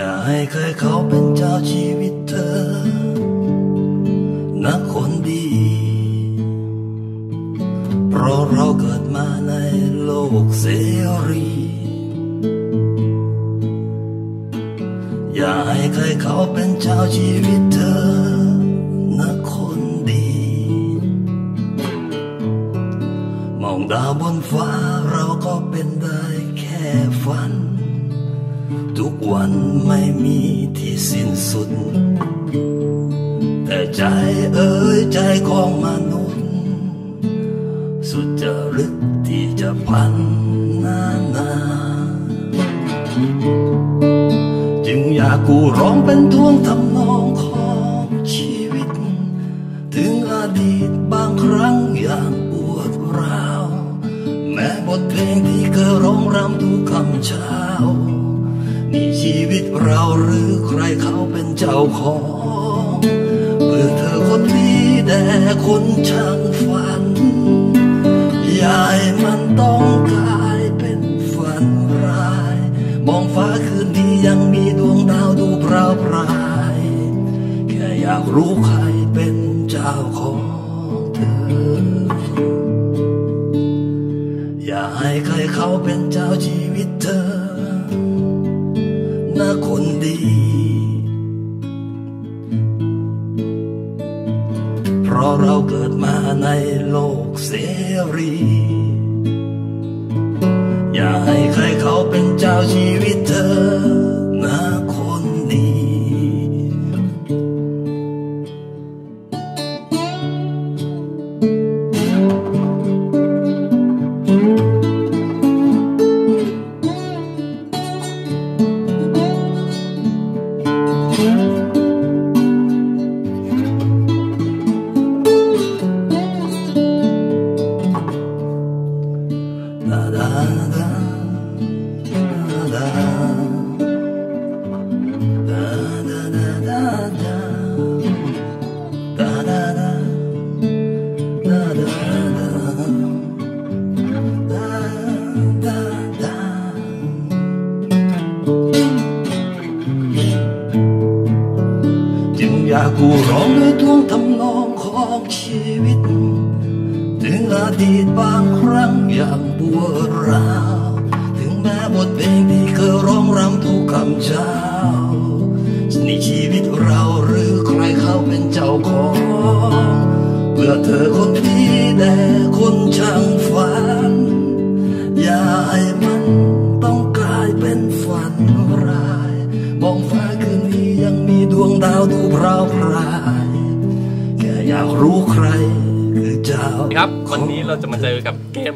อย่าให้ใครเขาเป็นเจ้าชีวิตเธอนะคนดี เพราะเราเกิดมาในโลกเสรี อย่าให้ใครเขาเป็นเจ้าชีวิตเธอนะคนดี มองดาวบนฟ้าเราก็เป็นได้แค่ฝัน วันไม่มีที่สิ้นสุด แต่ใจเอ่ยใจของมนุษย์ สุดจะลึกที่จะพันนานาจึงอยากกูร้องเป็นท่วงทำนองของชีวิต ถึงอดีตบางครั้งอย่างปวดร้าว แม้บทเพลงที่เคยร้องรำทุกคำเช้า ชีวิตเราหรือใครเขาเป็นเจ้าของเพื่อเธอคนนี้แด่คนช่างฝันยาให้มันต้องกลายเป็นฝันร้าย มองฟ้าคืนนี้ยังมีดวงดาวดูพราวพราย แค่อยากรู้ใครเป็นเจ้าของเธอ อย่าให้ใครเขาเป็นเจ้าชีวิตเธอ นะคนดี เพราะเราเกิดมาในโลกเสรี อย่าให้ใครเขาเป็นเจ้าชีวิตเธอนะ Da da da อยากกูร้องด้วยท่วงทำนองของชีวิต ถึงอดีตบางครั้งอย่างปวร้าวถึงแม้บทเพลงที่เคยร้องรำทุกคำเช้าในชีวิตเราหรือใครเขาเป็นเจ้าของ เพื่อเธอคนนี้แด่คนช่าง อยากรู้ใครคือเจ้าครับวันนี้เราจะมาเจอกับเกม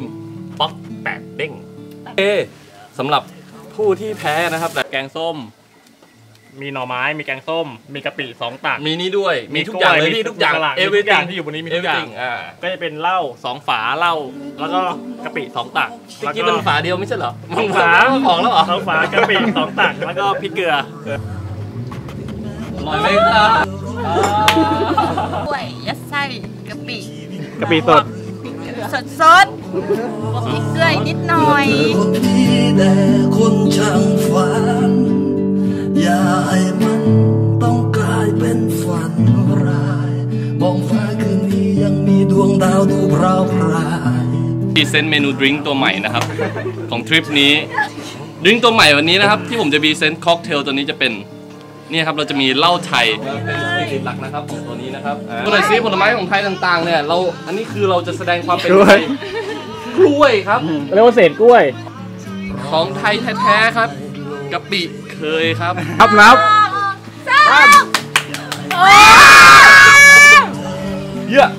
ป๊อกแปดเด้งเอสำหรับผู้ที่แพ้นะครับแต่แกงส้ม มีหน่อไม้ มีแกงส้ม มีกะปิสองตัก มีนี่ด้วย มีมีทุกอย่างเลยกล้วยพี่ทุกอย่างมีทุกอย่าง everything ที่อยู่บนนี้มีทุกอย่าง everything อ่าก็จะเป็นเหล้าสองฝาเหล้าแล้วก็กะปิสองตักเมื่อกี้มันฝาเดียวไม่ใช่เหรอสองฝามันของแล้วเหรอสองฝากะปิสองตักแล้วก็พริกเกลืออร่อยไหมครับ กล้วยยัดไส้กะปิกะปิสด สดสดบวกพริกเกลืออีกนิดหน่อยเธอคนนี้แด่คนช่างฝัน อย่าให้มันต้องกลายเป็นฝันร้ายมองฟ้าคืนนี้ยังมีดวงดาวดูพราวพรายพรีเซนต์เมนูดริงก์ตัวใหม่นะครับ ของทริปนี้ดริงก์ตัวใหม่วันนี้นะครับ ที่ผมจะพรีเซนต์ค็อกเทลตัวนี้จะเป็น นี่ครับเราจะมีเหล้าไทยเป็นสปิริตหลักนะครับของตัวนี้นะครับตัวไหนซีผลไม้ของไทยต่างๆเนี่ยเราอันนี้คือเราจะแสดงความเป็นกล้วยไทยกล้วยครับเรียกว่าเศษกล้วย ของไทยแท้ๆครับกะปิเคยครับนับนับเยอะ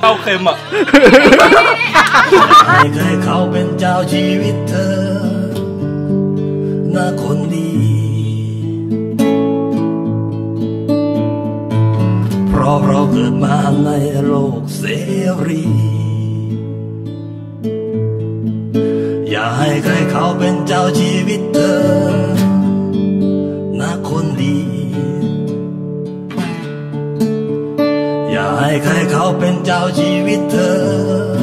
เต้าเค็มอะให้ใครเขาเป็นเจ้าชีวิตเธอนะคนดี เพราะเราเกิดมาในโลกเสรี อย่าให้ใครเขาเป็นเจ้าชีวิตเธอนะคนดี อย่าให้ใครเขาเป็นเจ้าชีวิตเธอ